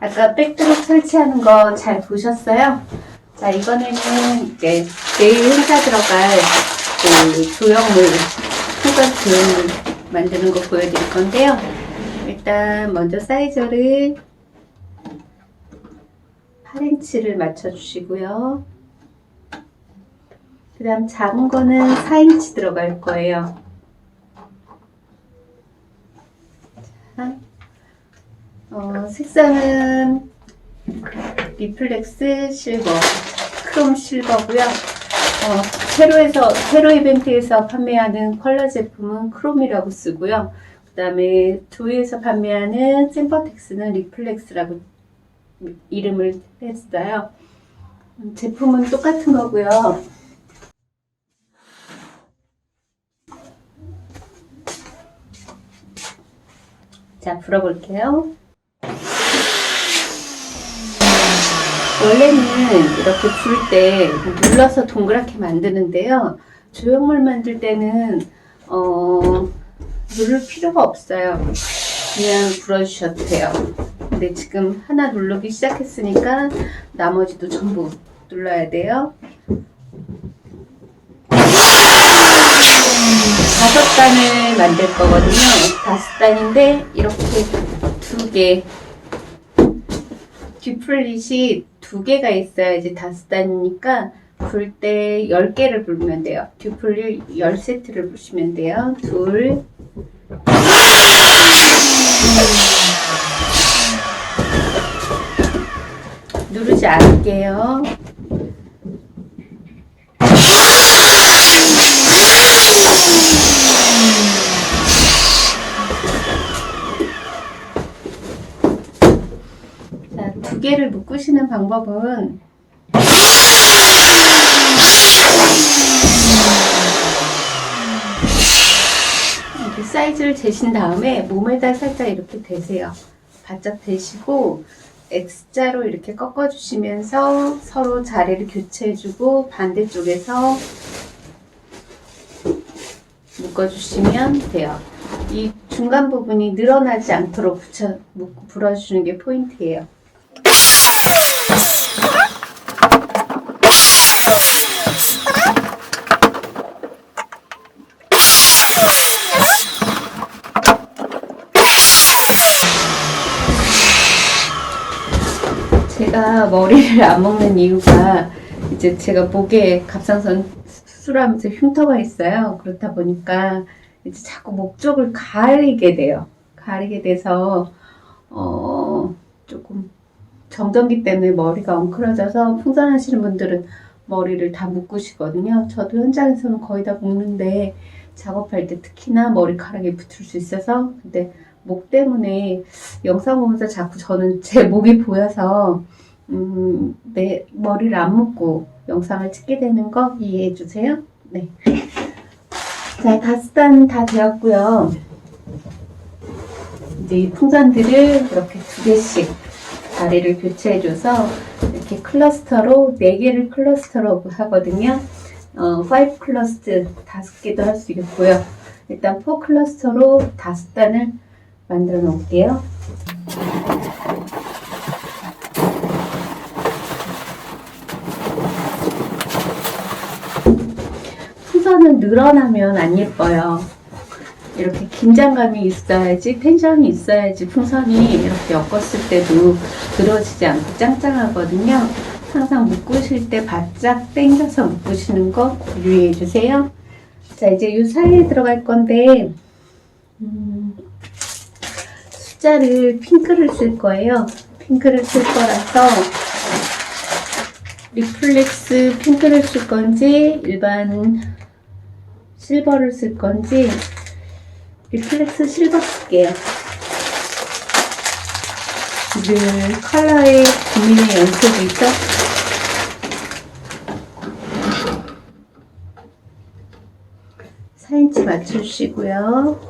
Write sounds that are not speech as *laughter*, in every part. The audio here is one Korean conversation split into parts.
아까 백드롭 설치하는 거잘 보셨어요? 자, 이번에는 이제 내일 행사 들어갈 그 조형물, 풍선 조형물 만드는 거 보여드릴 건데요. 일단 먼저 사이즈를 8인치를 맞춰주시고요. 그 다음 작은 거는 4인치 들어갈 거예요. 자, 어, 색상은 리플렉스 실버, 크롬 실버고요. 어, 세로에서 세로 이벤트에서 판매하는 컬러 제품은 크롬이라고 쓰고요. 그다음에 조이에서 판매하는 심퍼텍스는 리플렉스라고 이름을 했어요. 음, 제품은 똑같은 거고요. 자, 불어볼게요. 원래는 이렇게 불 때 눌러서 동그랗게 만드는데요. 조형물 만들 때는 어, 누를 필요가 없어요. 그냥 불어주셔도 돼요. 근데 지금 하나 누르기 시작했으니까 나머지도 전부 눌러야 돼요. 다섯 단을 만들 거거든요. 다섯 단인데 이렇게 두 개. 듀플릿이 두 개가 있어야지 다섯 단이니까 불때 10개를 불면 돼요. 듀플릿 10세트를 부시면 돼요. 둘, 누르지 않을게요. 자, 두 개를 방법은 이렇게 사이즈를 재신 다음에 몸에다 살짝 이렇게 대세요. 바짝 대시고 X자로 이렇게 꺾어주시면서 서로 자리를 교체해주고 반대쪽에서 묶어주시면 돼요. 이 중간 부분이 늘어나지 않도록 붙여, 묶고 불어주는 게 포인트예요. 머리를 안 먹는 이유가 이제 제가 목에 갑상선 수술하면서 흉터가 있어요. 그렇다 보니까 이제 자꾸 목 쪽을 가리게 돼요. 가리게 돼서 어 조금 정전기 때문에 머리가 엉클어져서 풍선하시는 분들은 머리를 다 묶으시거든요. 저도 현장에서는 거의 다 묶는데 작업할 때 특히나 머리카락이 붙을 수 있어서 근데 목 때문에 영상 보면서 자꾸 저는 제 목이 보여서 음, 내 머리를 안 묶고 영상을 찍게 되는 거 이해해 주세요. 네. *laughs* 자, 단다 되었고요. 이제 이 풍선들을 이렇게 두 개씩 다리를 교체해줘서 이렇게 클러스터로 네 개를 클러스터로 하거든요. 어, 5 클러스터 다섯 개도 할 수 있고요. 일단 4 클러스터로 다섯 단을 만들어 놓을게요. 풍선은 늘어나면 안 예뻐요. 이렇게 긴장감이 있어야지, 텐션이 있어야지 풍선이 이렇게 엮었을 때도 늘어지지 않고 짱짱하거든요. 항상 묶으실 때 바짝 당겨서 묶으시는 거 유의해 주세요. 자, 이제 이 사이에 들어갈 건데, 음, 숫자를 핑크를 쓸 거예요. 핑크를 쓸 거라서, 리플렉스 핑크를 쓸 건지, 일반 실버를 쓸 건지, 리플렉스 실버 쓸게요. 늘 컬러에 고민의 연속이 있죠? 사인치 맞춰주시고요.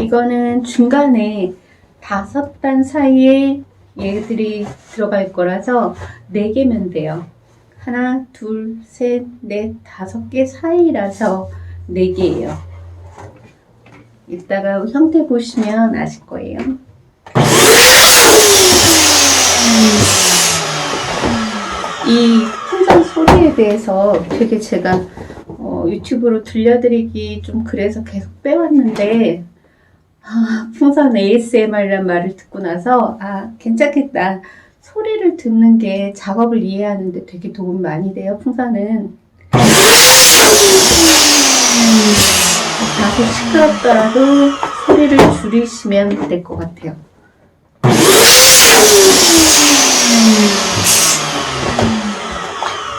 이거는 중간에 다섯 단 사이에 얘들이 들어갈 거라서 네 개면 돼요. 하나, 둘, 셋, 넷, 다섯 개 사이라서 4개예요. 이따가 형태 보시면 아실 거예요. 이 풍선 소리에 대해서 되게 제가 어, 유튜브로 들려드리기 좀 그래서 계속 빼왔는데 아, 풍선 ASMR이란 말을 듣고 나서 아 괜찮겠다. 소리를 듣는 게 작업을 이해하는데 되게 도움이 많이 돼요 풍선은. 다소 시끄럽더라도 소리를 줄이시면 될 것 같아요.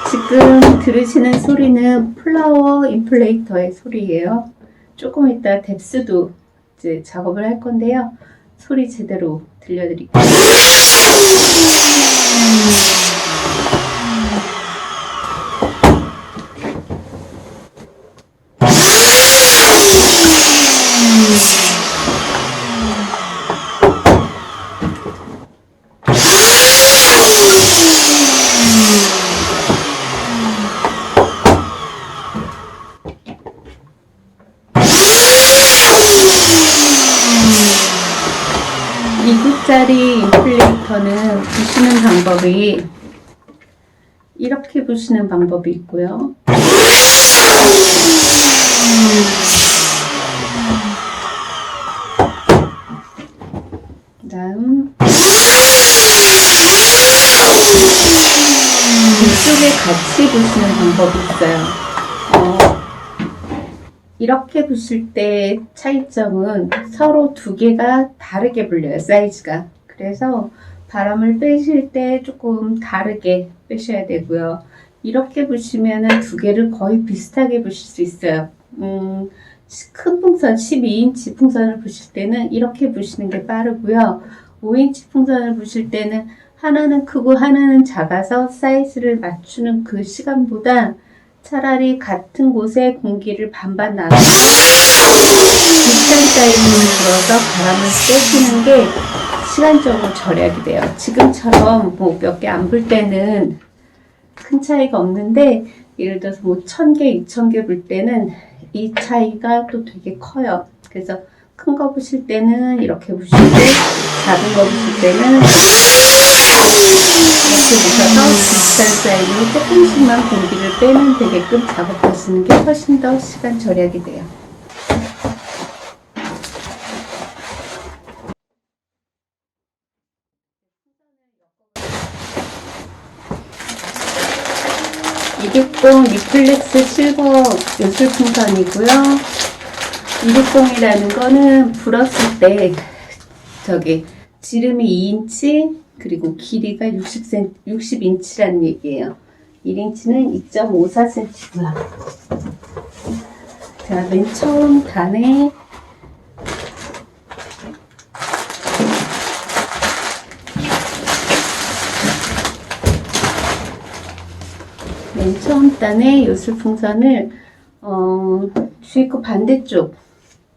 지금 들으시는 소리는 플라워 인플레이터의 소리예요. 조금 이따 뎁스도 이제 작업을 할 건데요. 소리 제대로 들려드릴게요. 미국짜리 인플레이터는 부시는 방법이 이렇게 부시는 방법이 있고요. 그다음 이쪽에 같이 부시는 방법이 있어요. 어, 이렇게 부실 때 차이점은 서로 두 개가 다르게 불려요, 사이즈가. 그래서 바람을 빼실 때 조금 다르게 빼셔야 되고요. 이렇게 부시면은 두 개를 거의 비슷하게 부실 수 있어요. 음, 큰 풍선, 12인치 풍선을 부실 때는 이렇게 부시는 게 빠르고요. 5인치 풍선을 부실 때는 하나는 크고 하나는 작아서 사이즈를 맞추는 그 시간보다 차라리 같은 곳에 공기를 반반 나눠서 비슷한 사이즈를 불어서 바람을 빼시는 게 시간적으로 절약이 돼요. 지금처럼 뭐 몇 개안불 때는 큰 차이가 없는데 예를 들어서 뭐 천 개, 이천 개불 때는 이 차이가 또 되게 커요. 그래서 큰거 부실 때는 이렇게 부시고 작은 거 부실 때는 이렇게 부셔서 비슷한 사이즈로 조금씩만 공기를 빼면 되게끔 작업하시는 게 훨씬 더 시간 절약이 돼요. 이륙공 리플렉스 실버 요술풍선이고요. 이륙공이라는 거는 불었을 때 저기 지름이 2인치 그리고 길이가 60cm, 60인치라는 얘기예요. 1인치는 2.54cm고요. 자, 맨 처음 단에 맨 처음 단에 요술풍선을 어, 주입구 반대쪽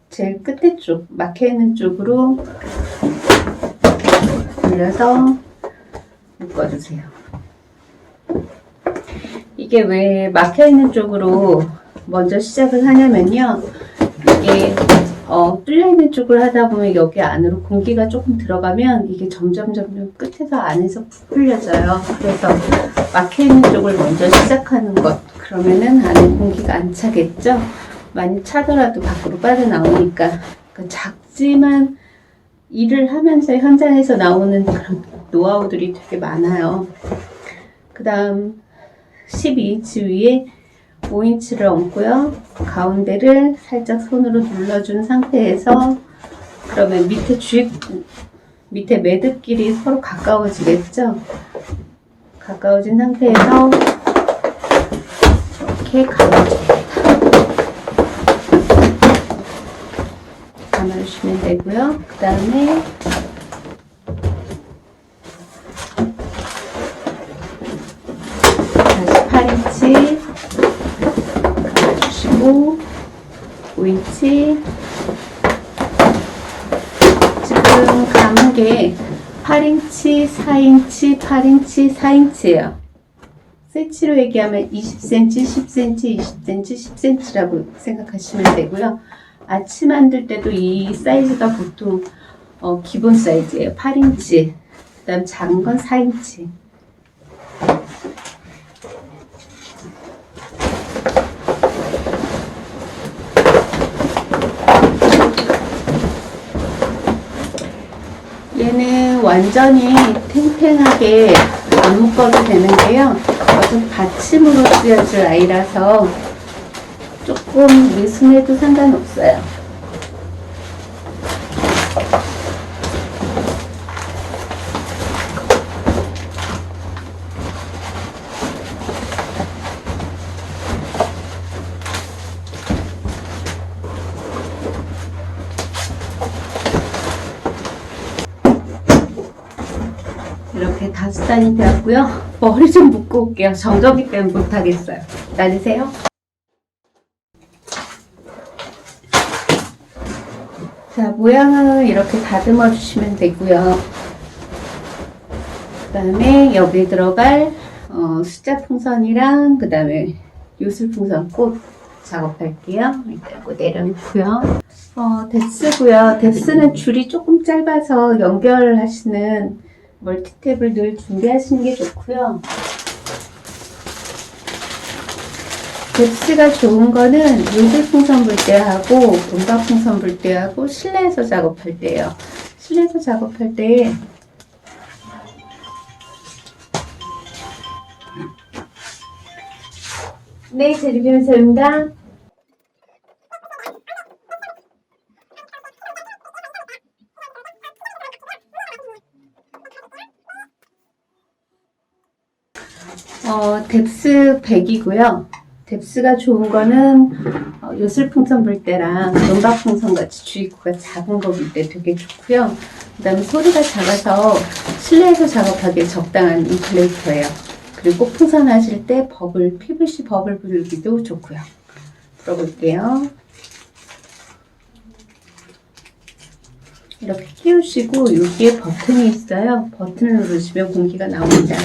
제일 끝에 쪽 막혀 있는 쪽으로 돌려서 묶어주세요. 이게 왜 막혀 있는 쪽으로 먼저 시작을 하냐면요. 이게 어, 뚫려 있는 쪽을 하다 보면 여기 안으로 공기가 조금 들어가면 이게 점점 점점 끝에서 안에서 풀려져요. 그래서 막혀 있는 쪽을 먼저 시작하는 것. 그러면은 안에 공기가 안 차겠죠? 많이 차더라도 밖으로 빠져나오니까. 그 작지만 일을 하면서 현장에서 나오는 그런 노하우들이 되게 많아요. 그 다음 12인치 위에 5인치를 얹고요. 가운데를 살짝 손으로 눌러준 상태에서 그러면 밑에 주입 밑에 매듭끼리 서로 가까워지겠죠? 가까워진 상태에서 이렇게 감아줍니다. 감아주시면 되고요. 그 다음에 다시 8인치 감아주시고 5인치 지금 감은 게 8인치, 4인치, 8인치, 4인치예요. 세치로 얘기하면 20cm, 10cm, 20cm, 10cm라고 생각하시면 되고요. 아치 만들 때도 이 사이즈가 보통 어, 기본 사이즈예요. 8인치. 그 다음 작은 건 4인치. 얘는 완전히 탱탱하게 안 묶어도 되는데요. 어차피 받침으로 쓰여줄 아이라서 조금 느슨해도 상관없어요. 이렇게 다섯 단이 되었고요. 머리 좀 묶고 올게요. 정적이 때문에 못하겠어요. 기다리세요. 자, 모양을 이렇게 다듬어 주시면 되고요. 그 다음에 여기 들어갈 어, 숫자 풍선이랑 그 다음에 요술 풍선 꽃 작업할게요. 일단 꽃 내려놓고요. 어, 뎁스고요. 뎁스는 줄이 조금 짧아서 연결하시는 멀티탭을 늘 준비하시는 게 좋고요. 뎁스가 좋은 거는 요술 풍선 불 때 하고 음각 풍선 불 때 하고 실내에서 작업할 때예요. 실내에서 작업할 때 네, 제리변서입니다. 뎁스 100이고요. 뎁스가 좋은 거는 어, 요술풍선 불 때랑 음박풍선 같이 주입구가 작은 거 불 때 되게 좋고요. 그 다음에 소리가 작아서 실내에서 작업하기에 적당한 인플레이터예요. 그리고 풍선 하실 때 버블, PVC 버블 불기도 좋고요. 불어볼게요. 이렇게 끼우시고 여기에 버튼이 있어요. 버튼을 누르시면 공기가 나옵니다.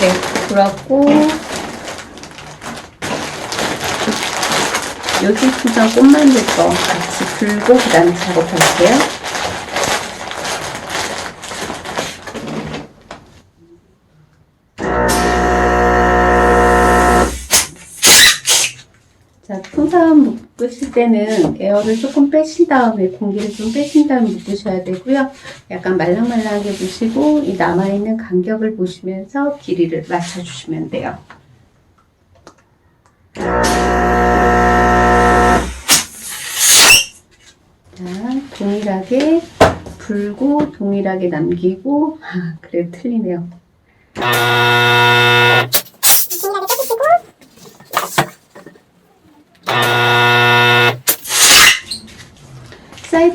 네, 불었고 요즘 풍선 꽃 만들 거 같이 불고 그 다음에 작업할게요. 때는 에어를 조금 빼신 다음에 공기를 좀 빼신 다음에 묶으셔야 되고요. 약간 말랑말랑하게 보시고 이 남아있는 간격을 보시면서 길이를 맞춰주시면 돼요. 자, 동일하게 불고 동일하게 남기고 아, 그래 틀리네요.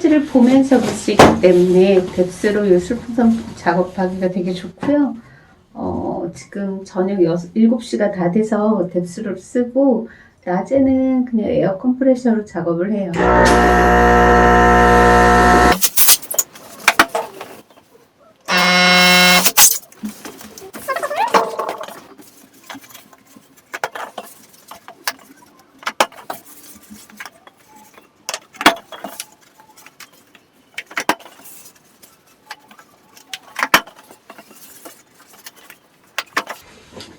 사이즈를 보면서 붙이기 때문에 뎁스로 요술풍선 작업하기가 되게 좋고요. 어, 지금 저녁 6, 7시가 다 돼서 뎁스로 쓰고 낮에는 그냥 에어 컴프레셔로 작업을 해요.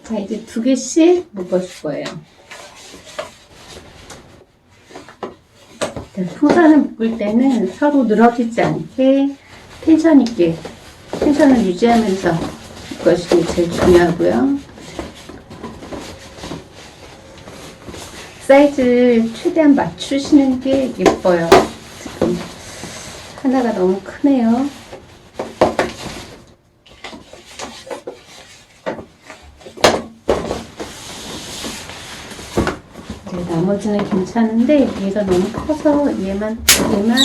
자, 이제 두 개씩 묶어줄 거예요. 자, 풍선을 묶을 때는 서로 늘어지지 않게 텐션 있게 텐션을 유지하면서 묶어주는 게 제일 중요하고요. 사이즈를 최대한 맞추시는 게 예뻐요. 지금 하나가 너무 크네요. 네, 나머지는 괜찮은데 얘가 너무 커서 얘만 얘만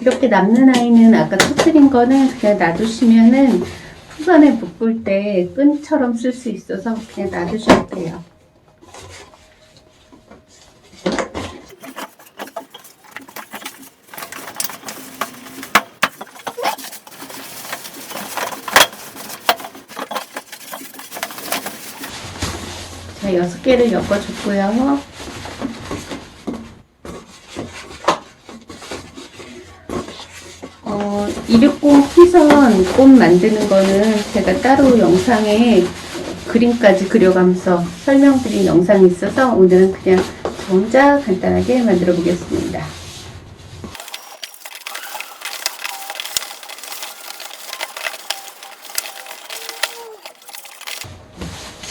이렇게 남는 아이는 아까 터뜨린 거는 그냥 놔두시면은 풍선에 묶을 때 끈처럼 쓸 수 있어서 그냥 놔두셔도 돼요. 자, 여섯 개를 엮어줬고요. 어, 260 피선 꽃 만드는 거는 제가 따로 영상에 그림까지 그려가면서 설명드린 영상이 있어서 오늘은 그냥 저 혼자 간단하게 만들어 보겠습니다.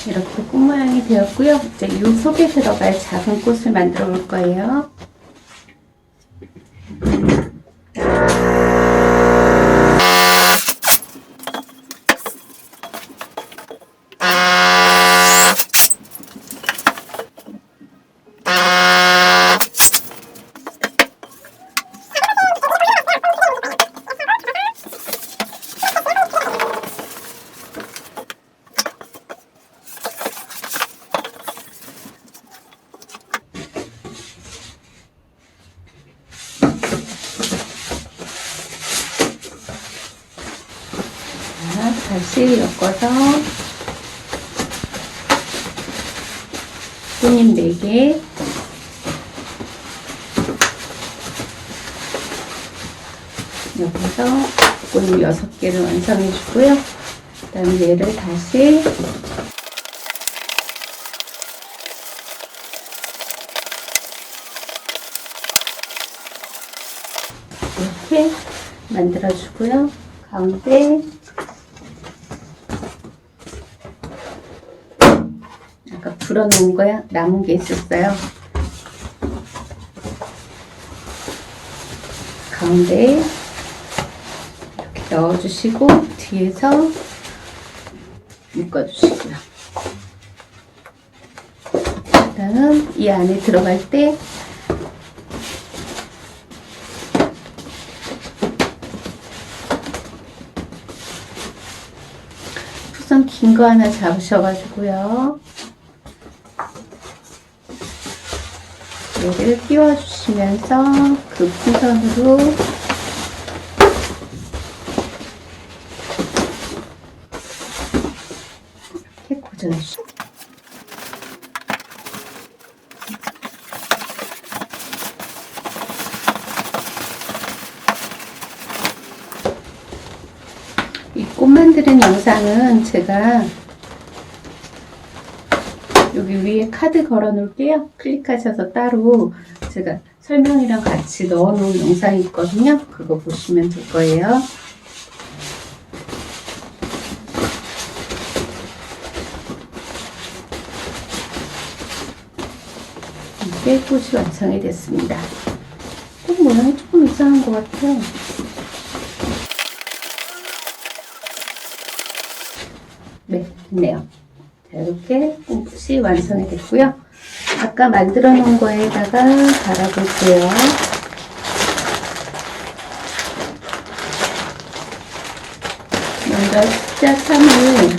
이렇게 꽃 모양이 되었고요. 이제 이 속에 들어갈 작은 꽃을 만들어 볼 거예요. 다시 엮어서 꽃잎 4개 여기서 꽃잎 6개를 완성해 주고요. 그 다음에 얘를 다시 이렇게 만들어 주고요. 가운데 아까 불어놓은 거야 남은 게 있었어요. 가운데 이렇게 넣어주시고 뒤에서 묶어주시고요. 그다음 이 안에 들어갈 때 풍선 긴거 하나 잡으셔가지고요. 얘를 끼워주시면서 그 풍선으로 이렇게 고정해주세요. 이 꽃 만드는 영상은 제가 여기 위에 카드 걸어 놓을게요. 클릭하셔서 따로 제가 설명이랑 같이 넣어 놓은 영상이 있거든요. 그거 보시면 될 거예요. 이게 꽃이 완성이 됐습니다. 꽃 모양이 조금 이상한 것 같아요. 네, 됐네요. 자, 이렇게 꽃이 완성이 됐고요. 아까 만들어 놓은 거에다가 달아볼게요. 먼저 숫자 3을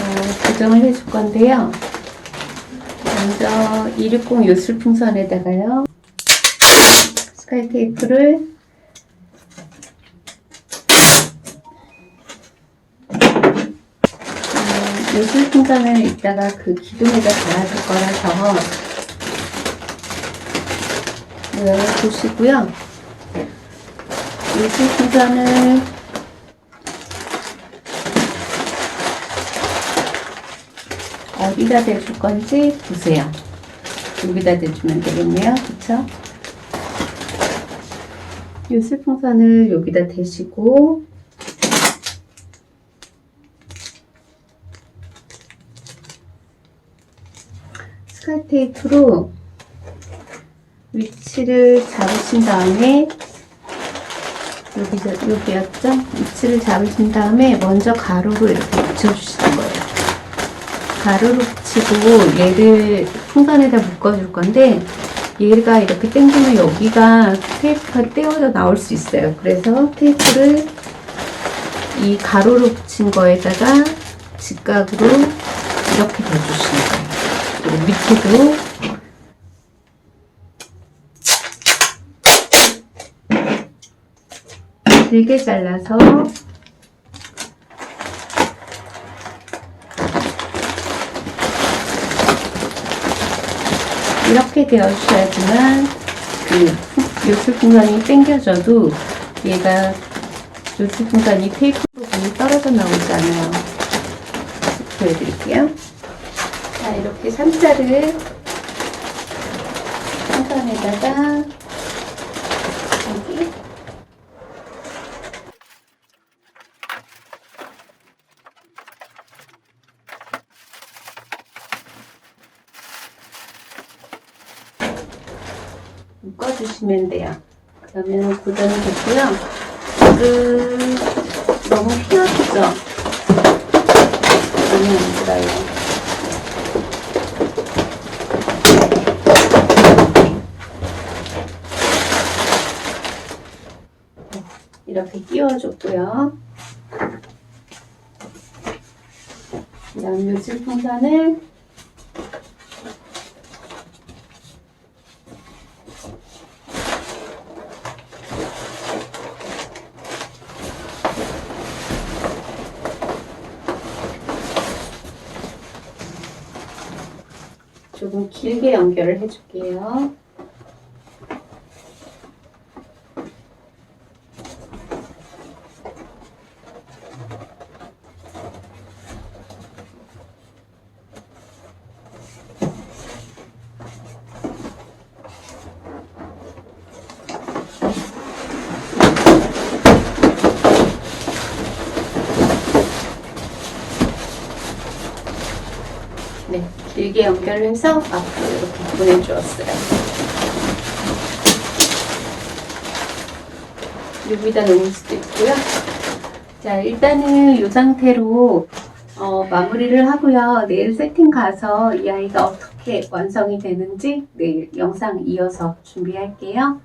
어, 고정을 해줄 건데요. 먼저 260 요술풍선에다가요. 스카이 테이프를 풍선을 이따가 그 기둥에다 달아줄 거라서 모양을 보시고요. 요술 풍선을 어디다 대줄 건지 보세요. 여기다 대주면 되겠네요. 그쵸? 요술 풍선을 여기다 대시고 테이프로 위치를 잡으신 다음에 여기서 여기였죠? 위치를 잡으신 다음에 먼저 가로로 이렇게 붙여주시는 거예요. 가로로 붙이고 얘를 풍선에다 묶어줄 건데 얘가 이렇게 당기면 여기가 테이프가 떼어져 나올 수 있어요. 그래서 테이프를 이 가로로 붙인 거에다가 직각으로 이렇게 대주시는 거예요. 그리고 밑에도 길게 잘라서 이렇게 되어주셔야지만 그 요술풍선이 당겨져도 얘가 요술풍선이 테이프 부분이 떨어져 나오지 않아요. 보여드릴게요. 자 이렇게 삼자를 풍선에다가 여기 묶어주시면 돼요. 그러면 고정이 됐고요. 그 너무 휘어지죠? 많이 안 들어요. 이렇게 끼워줬고요. 요즘 풍선을 조금 길게 연결을 해줄게요. 네, 길게 연결해서 앞으로 이렇게 보내주었어요. 여기다 놓을 수도 있고요. 자, 일단은 이 상태로 어, 마무리를 하고요. 내일 세팅 가서 이 아이가 어떻게 완성이 되는지 내일 영상 이어서 준비할게요.